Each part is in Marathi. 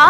가?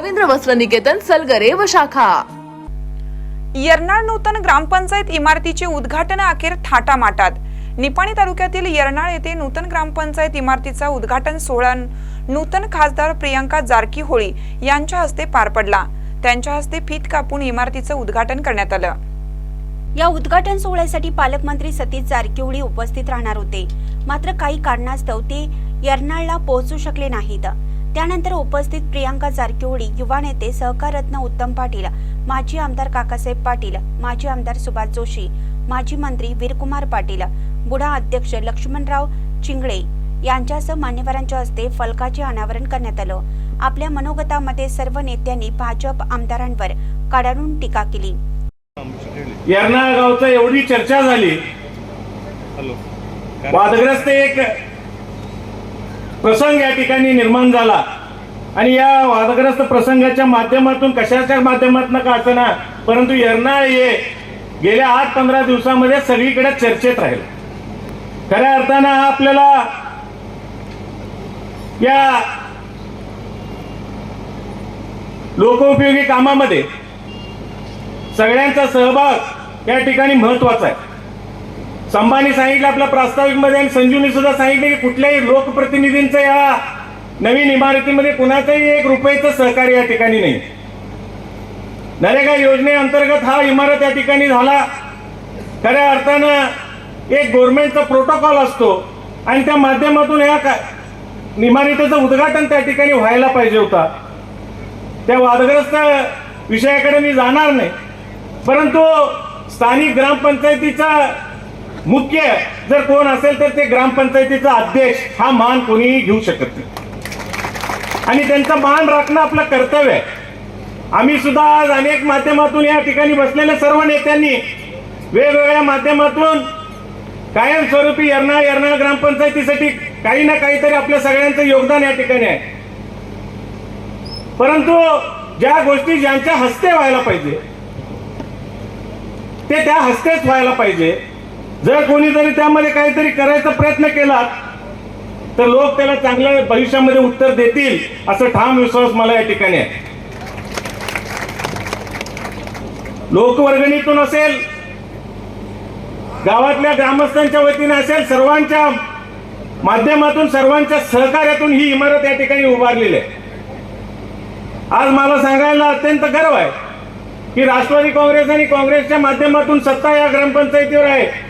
रवींद्र वस्त्र निकेतन सलगरे व शाखा. यरनाळ नूतन ग्रामपंचायत इमारतीचे उद्घाटन अखेर थाटामाटात. निपाणी तालुक्यातील यरनाळ येथे नूतन ग्रामपंचायत इमारतीचा उद्घाटन सोहळा नूतन खासदार प्रियांका जारकीहोळी यांच्या हस्ते पार पडला. त्यांच्या हस्ते फीत कापून इमारतीचं उद्घाटन करण्यात आलं. या उद्घाटन सोहळ्यासाठी पालकमंत्री सतीश जारकिहोळी उपस्थित राहणार होते. मात्र काही कारणास्तव ते यरनाळला पोहोचू शकले नाहीत. त्यानंतर उपस्थित प्रियांका जारकिहोळी युवा नेते सहकार रत्न उत्तम पाटील माजी आमदार काकासाहेब पाटील माजी आमदार सुभाष जोशी माजी मंत्री वीरकुमार पाटील बुडा अध्यक्ष लक्ष्मणराव चिंगळे यांच्यासह मान्यवरांच्या हस्ते फलकाचे अनावरण करण्यात आलं. आपल्या मनोगतामध्ये सर्व नेत्यांनी भाजप आमदारांवर कडाडून टीका केली. एवढी चर्चा झाली. वादग्रस्त एक प्रसंग या ठिकाणी निर्माण झाला. आणि या वादग्रस्त प्रसंगाच्या माध्यमातून कशाच्या माध्यमातून का असना परंतु यरनाळ हे गेल्या आठ पंधरा दिवसामध्ये सगळीकडे चर्चेत राहील. खऱ्या अर्थानं हा आपल्याला या लोकोपयोगी कामामध्ये सगळ्यांचा सहभाग या ठिकाणी महत्त्वाचा आहे. संभानी सांगितलं आपल्या प्रास्ताविकमध्ये आणि संजूनी सुद्धा सांगितलं की कुठल्याही लोकप्रतिनिधींचं या नवीन इमारतीमध्ये कुणाचंही एक रुपयाचं सहकार्य या ठिकाणी नाही. नरेगा योजनेअंतर्गत हा इमारत या ठिकाणी झाला. खऱ्या अर्थानं एक गव्हर्नमेंटचा प्रोटोकॉल असतो आणि त्या माध्यमातून या का- इमारतीचं उद्घाटन त्या ठिकाणी व्हायला पाहिजे होता. त्या वादग्रस्त विषयाकडे मी जाणार नाही. परंतु स्थानिक ग्रामपंचायतीचा मुख्य जर कोण असेल तर ते ग्रामपंचायतीचा अध्यक्ष हा मान कोणीही घेऊ शकत नाही. आणि त्यांचा मान राखणं आपलं कर्तव्य आहे. आम्ही सुद्धा आज अनेक माध्यमातून या ठिकाणी बसलेल्या सर्व नेत्यांनी वेगवेगळ्या माध्यमातून कायमस्वरूपी यर्नाळ यर्नाळ ग्रामपंचायतीसाठी काही ना काहीतरी आपल्या सगळ्यांचं योगदान या ठिकाणी आहे. परंतु ज्या गोष्टी ज्यांच्या हस्ते व्हायला पाहिजे ते त्या हस्तेच व्हायला पाहिजे. जर कोणीतरी त्यामध्ये काहीतरी करायचा प्रयत्न केला तर लोक त्याला चांगल्या भविष्यामध्ये उत्तर देतील असं ठाम विश्वास मला या ठिकाणी आहे. लोकवर्गणीतून असेल गावातल्या ग्रामस्थांच्या वतीने असेल सर्वांच्या माध्यमातून सर्वांच्या सहकार्यातून ही इमारत या ठिकाणी उभारलेली आहे. आज मला सांगायला अत्यंत गर्व आहे की राष्ट्रवादी काँग्रेस आणि काँग्रेसच्या माध्यमातून सत्ता या ग्रामपंचायतीवर आहे.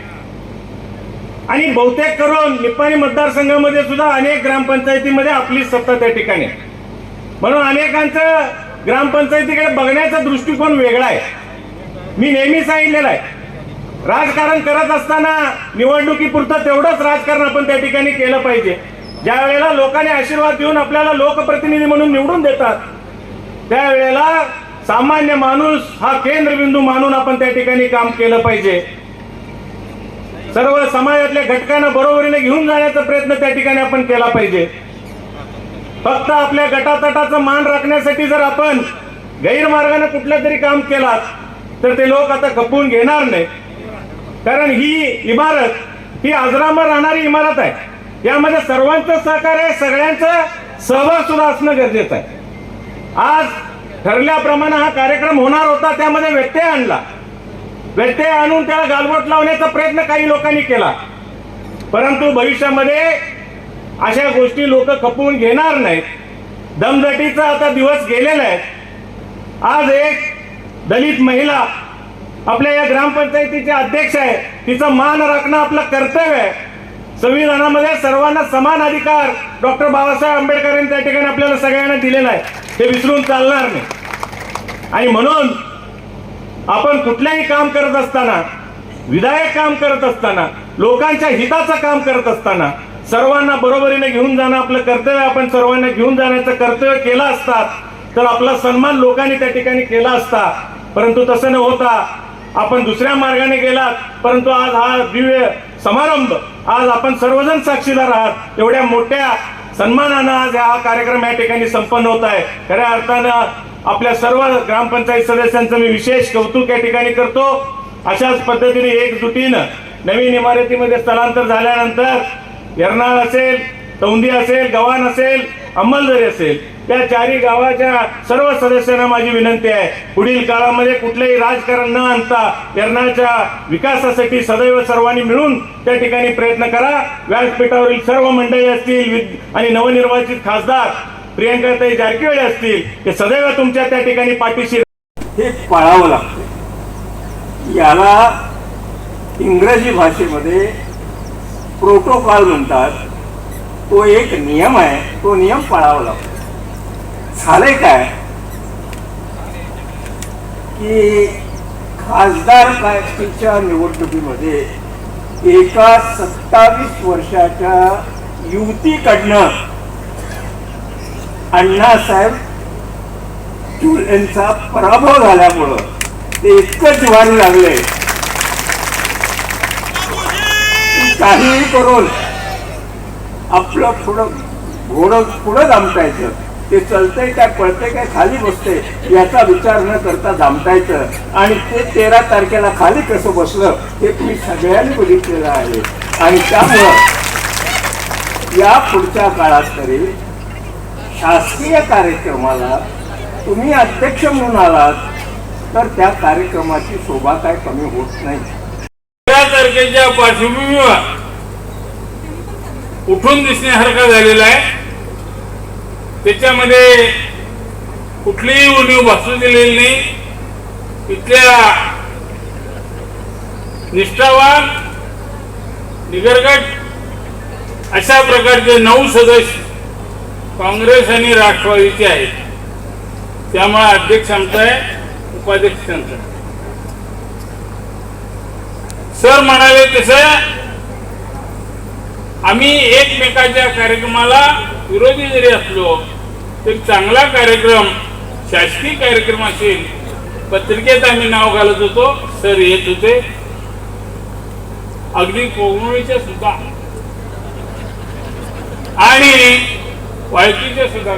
आणि बहुतेक करून निपाणी मतदारसंघामध्ये सुद्धा अनेक ग्रामपंचायतीमध्ये आपली सत्ता त्या ठिकाणी आहे. म्हणून अनेकांचं ग्रामपंचायतीकडे बघण्याचा दृष्टिकोन वेगळा आहे. मी नेहमी सांगितलेलं आहे राजकारण करत असताना निवडणुकीपुरतं तेवढंच राजकारण आपण त्या ठिकाणी केलं पाहिजे. ज्या वेळेला लोकांनी आशीर्वाद देऊन आपल्याला लोकप्रतिनिधी म्हणून निवडून देतात त्यावेळेला सामान्य माणूस हा केंद्रबिंदू मानून आपण त्या ठिकाणी काम केलं पाहिजे. सर्व समाजातल्या घटकांना बरोबरीने घेऊन जाण्याचा प्रयत्न त्या ठिकाणी आपण केला पाहिजे. फक्त आपल्या गटातटाचा मान राखण्यासाठी जर आपण गैरमार्गाने कुठलं तरी काम केला तर ते लोक आता खपवून घेणार नाही. कारण ही इमारत ही अजरामर राहणारी इमारत आहे. यामध्ये सर्वांचं सहकार्य सगळ्यांचं सहभाग सुद्धा असणं गरजेचं आहे. आज ठरल्याप्रमाणे हा कार्यक्रम होणार होता त्यामध्ये व्यत्यय आणला. व्यत्यय आणून त्याला गालबोट लावण्याचा प्रयत्न काही लोकांनी केला. परंतु भविष्यामध्ये अशा गोष्टी लोक खपवून घेणार नाहीत. दमदटीचा आता दिवस गेलेला आहे. आज एक दलित महिला आपल्या या ग्रामपंचायतीचे अध्यक्ष आहे. तिचा मान राखणं आपलं कर्तव्य आहे. संविधानामध्ये सर्वांना समान अधिकार डॉक्टर बाबासाहेब आंबेडकरांनी त्या ठिकाणी आपल्याला सगळ्यांना दिलेला आहे. ते विसरून चालणार नाही. आणि म्हणून आपण कुठलंही काम करत असताना विधायक काम करत असताना लोकांच्या हिताचं काम करत असताना सर्वांना बरोबरीने घेऊन जाणं आपलं कर्तव्य आपण सर्वांना घेऊन जाण्याचं कर्तव्य केलं असतात तर आपला सन्मान लोकांनी त्या ठिकाणी केला असता. परंतु तसं न होता आपण दुसऱ्या मार्गाने गेलात परंतु आज हा दिव्य समारंभ आज आपण सर्वजण साक्षीदार आहात. एवढ्या मोठ्या सन्मानानं आज हा कार्यक्रम या ठिकाणी संपन्न होत आहे. खऱ्या अर्थानं आपल्या सर्व ग्रामपंचायत सदस्यांचं मी विशेष कौतुक या ठिकाणी करतो. अशाच पद्धतीने एकजुटीनं नवीन इमारतीमध्ये स्थलांतर झाल्यानंतर यरनाळ असेल तौंदी असेल गव्हाण असेल अंमलदरी असेल त्या चारी गावाच्या सर्व सदस्यांना माझी विनंती आहे. पुढील काळामध्ये कुठलेही राजकारण न आणता यरनाळच्या विकासासाठी सदैव सर्वांनी मिळून त्या ठिकाणी प्रयत्न करा. व्यासपीठावरील सर्व मंडळी असतील आणि नवनिर्वाचित खासदार प्रियंकाताई जारकिहोळी असतील ते सदैव तुमच्या त्या ठिकाणी पाठीशी हे पाळावं लागतं याला इंग्रजी भाषेमध्ये प्रोटोकॉल म्हणतात. तो एक नियम आहे तो नियम पाळावा लागतो. झालंय काय? की खासदार पार्टीच्या निवडणुकीमध्ये एका सत्तावीस वर्षाच्या युवतीकडनं अण्णासाहेब यांचा पराभव झाल्यामुळं ते इतकं जिवारी लागले. काहीही करून आपलं पुढं घोडं पुढं दामटायचं ते चलतंय काय पळतंय काय खाली बसते याचा विचार न करता दामटायचं आणि ते तेरा तारखेला खाली कसं बसलं हे तुम्ही सगळ्यांनी बघितलेलं आहे. आणि त्यामुळं या पुढच्या काळात तरी शासकीय कार्यक्रमाला तुम्ही अध्यक्ष म्हणून आलात तर त्या कार्यक्रमाची शोभा काय कमी होत नाही. तेरा तारखेच्या पार्श्वभूमीवर उठून दिसण्यासारखा झालेला आहे. त्याच्यामध्ये कुठलीही उणीव भासू दिलेली नाही. इथल्या निष्ठावान निगरगट अशा प्रकारचे नऊ सदस्य काँग्रेस आणि राष्ट्रवादीचे आहेत. त्यामुळे अध्यक्ष आमचा आहे उपाध्यक्ष आमचा सर म्हणाले तसं आम्ही एकमेकाच्या कार्यक्रमाला विरोधी जरी असलो तरी चांगला कार्यक्रम शासकीय कार्यक्रम असेल पत्रिकेत आम्ही नाव घालत होतो सर येत होते. अगदी कोवळीच्या सुद्धा. आणि वायकीचे सुद्धा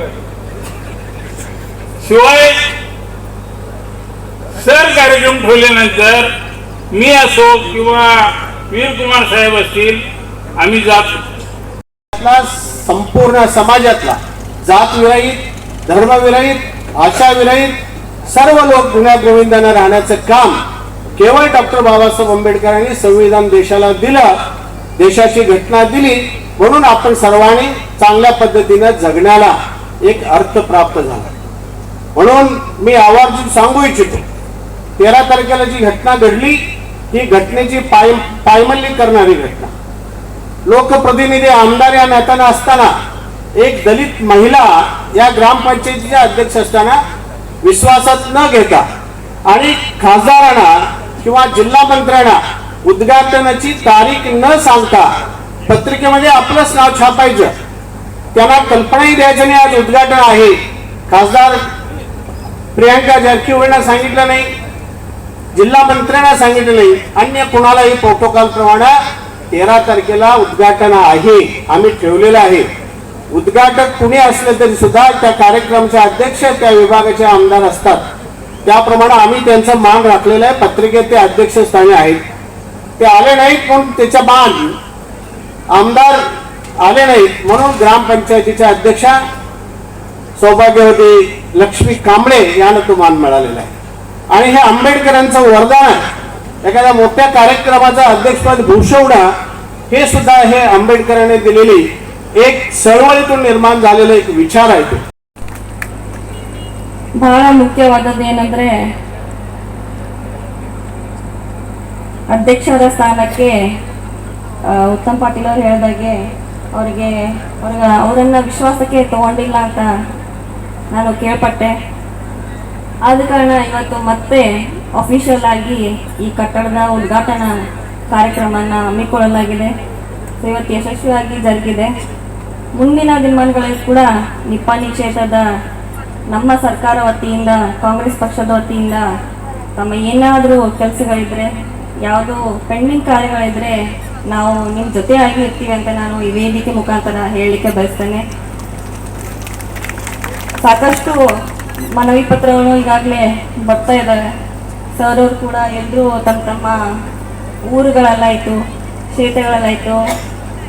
शिवाय सर कार्यक्रम ठेवल्यानंतर मी असो किंवा वीरकुमार साहेब असतील आम्ही जात संपूर्ण समाजातला जात विरहित धर्म विरहित आशा विरहित सर्व लोक गुन्ह्या गोविंदानं राहण्याचं काम केवळ डॉक्टर बाबासाहेब आंबेडकरांनी संविधान देशाला दिलं देशाची घटना दिली म्हणून आपण सर्वांनी चांगल्या पद्धतीनं जगण्याला एक अर्थ प्राप्त झाला. म्हणून मी आवर्जून सांगू इच्छितो तेरा तारखेला जी घटना घडली ही घटनेची पाय पायमल्ली करणारी घटना. लोकप्रतिनिधी आमदार या नात्यानं असताना एक दलित महिला या ग्रामपंचायतीच्या अध्यक्ष असताना विश्वासात न घेता आणि खासदारांना किंवा जिल्हा मंत्र्यांना उद्घाटनाची तारीख न सांगता पत्रिकेमध्ये आपलंच नाव छापायचं. त्यांना कल्पनाही द्यायचं नाही आज उद्घाटन आहे. खासदार प्रियांका जारकिहोळींना सांगितलं नाही जिल्हा मंत्र्यांना सांगितलं नाही अन्य कुणालाही प्रोटोकॉल प्रमाणे तेरा तारखेला उद्घाटन आहे. आम्ही ठेवलेलं आहे. उद्घाटक कुणी असले तरी सुद्धा त्या कार्यक्रमाचे अध्यक्ष त्या विभागाचे आमदार असतात. त्याप्रमाणे आम्ही त्यांचं मान राखलेलं आहे. पत्रिकेत ते अध्यक्षस्थानी आहेत. ते आले नाहीत पण त्याच्या मान आमदार आले नाहीत म्हणून ग्रामपंचायतीच्या अध्यक्षा सौभाग्यवती लक्ष्मी कांबळे यांना तो मान मिळालेला आहे आणि हे आंबेडकरांचं वरदान आहे एखाद्या मोठ्या कार्यक्रमाचं अध्यक्षपद भूषवणं हे सुद्धा हे आंबेडकरांनी दिलेली एक चळवळीतून निर्माण झालेला एक विचार आहे तो ಬಹಳ ಮುಖ್ಯವಾದದ್ದು ಏನಂದ್ರೆ ಅಧ್ಯಕ್ಷರ ಸ್ಥಾನಕ್ಕೆ ಆ, ಉತ್ತಮ್ ಪಾಟೀಲ್ ಅವರು ಹೇಳಿದಾಗೆ ಅವರಿಗೆ, ಅವ್ರಿಗೆ, ಅವರನ್ನ ವಿಶ್ವಾಸಕ್ಕೆ ತಗೊಂಡಿಲ್ಲ ಅಂತ ನಾನು ಕೇಳ್ಪಟ್ಟೆ. ಆದ ಕಾರಣ ಇವತ್ತು ಮತ್ತೆ ಅಫಿಷಿಯಲ್ ಆಗಿ ಈ ಕಟ್ಟಡದ ಉದ್ಘಾಟನಾ ಕಾರ್ಯಕ್ರಮನ ಹಮ್ಮಿಕೊಳ್ಳಲಾಗಿದೆ. ಇವತ್ತು ಯಶಸ್ವಿಯಾಗಿ ಜರುಗಿದೆ. ಮುಂದಿನ ದಿನಮಾನಗಳಲ್ಲಿ ಕೂಡ ನಿಪ್ಪಾಣಿ ಕ್ಷೇತ್ರದ ನಮ್ಮ ಸರ್ಕಾರ ವತಿಯಿಂದ, ಕಾಂಗ್ರೆಸ್ ಪಕ್ಷದ ವತಿಯಿಂದ ತಮ್ಮ ಏನಾದರೂ ಕೆಲಸಗಳಿದ್ರೆ, ಯಾವುದು ಪೆಂಡಿಂಗ್ ಕಾರ್ಯಗಳಿದ್ರೆ ನಾವು ನಿಮ್ಮ ಆಗಿ ಇರ್ತೀವಿ ಅಂತ ನಾನು ಈ ವೇದಿಕೆ ಮುಖಾಂತರ ಹೇಳಲಿಕ್ಕೆ ಬಯಸ್ತೇನೆ. ಸಾಕಷ್ಟು ಮನವಿ ಪತ್ರಗಳು ಈಗಾಗಲೇ ಬರ್ತಾ ಇದ್ದಾವೆ ಸರ್ ಅವರು ಕೂಡ ಎಲ್ಲರೂ ತಮ್ಮ ತಮ್ಮ ಊರುಗಳಲ್ಲಾಯಿತು, ಕ್ಷೇತ್ರಗಳಲ್ಲಾಯಿತು.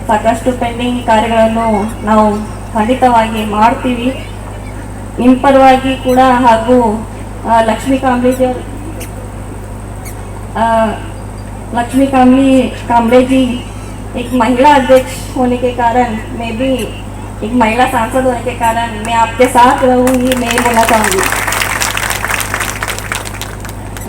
ಸಾಕಷ್ಟು ಪೆಂಡಿಂಗ್ ಕಾರ್ಯಗಳನ್ನು ನಾವು ಖಂಡಿತವಾಗಿ ಮಾಡ್ತೀವಿ. ನಿಮ್ಮ ಪರವಾಗಿ ಕೂಡ ಹಾಗೂ ಲಕ್ಷ್ಮೀ ಕಾಂಬ್ಳೇಜಿ लक्ष्मी कामली कांबळे जी एक महिला अध्यक्ष होने के कारण, मैं भी एक महिला सांसद होने के कारण मैं आपके साथ रहूँगी, मैं ये बोलना चाहूँगी।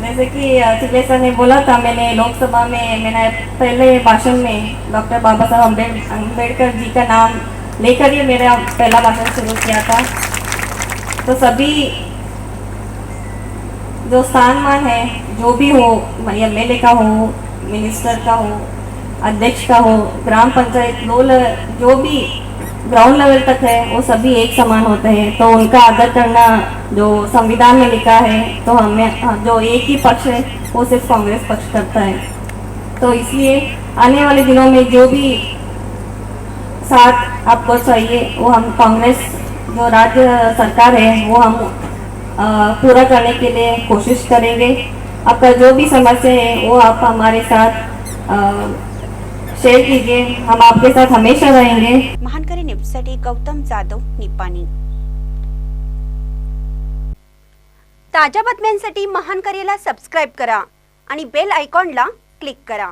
जैसे कि अखिले सर ने बोला था, मैंने लोकसभा में, मैंने पहले भाषण में डॉक्टर बाबा साहब अम्बेड अंबेडकर जी का नाम लेकर ही मेरा पहला भाषण शुरू किया था। तो सभी जो स्थान मान है, जो भी हो एम एल का हो मिनिस्टर का हो, अध्यक्ष का हो, ग्राम पंचायत लो लेवल जो भी ग्राउंड लेवल तक है, वो सभी एक समान होते हैं। तो उनका आदर करना जो संविधान में लिखा है तो हमें जो एक ही पक्ष है, वो सिर्फ़ कांग्रेस पक्ष करता है। तो इसलिए आने वाले दिनों में जो भी साथ आपको चाहिए, वो हम कांग्रेस, जो राज्य सरकार है, वो हम पूरा करने के लिए कोशिश करेंगे। आपका जो भी समस्या है वो आप हमारे साथ शेयर कीजिए। हम आपके साथ हमेशा रहेंगे। महानकरी न्यूजसाठी गौतम जाधव निपाणी। ताज्या बातम्यांसाठी महानकरीला सबस्क्राईब करा आणि बेल आयकॉनला क्लिक करा.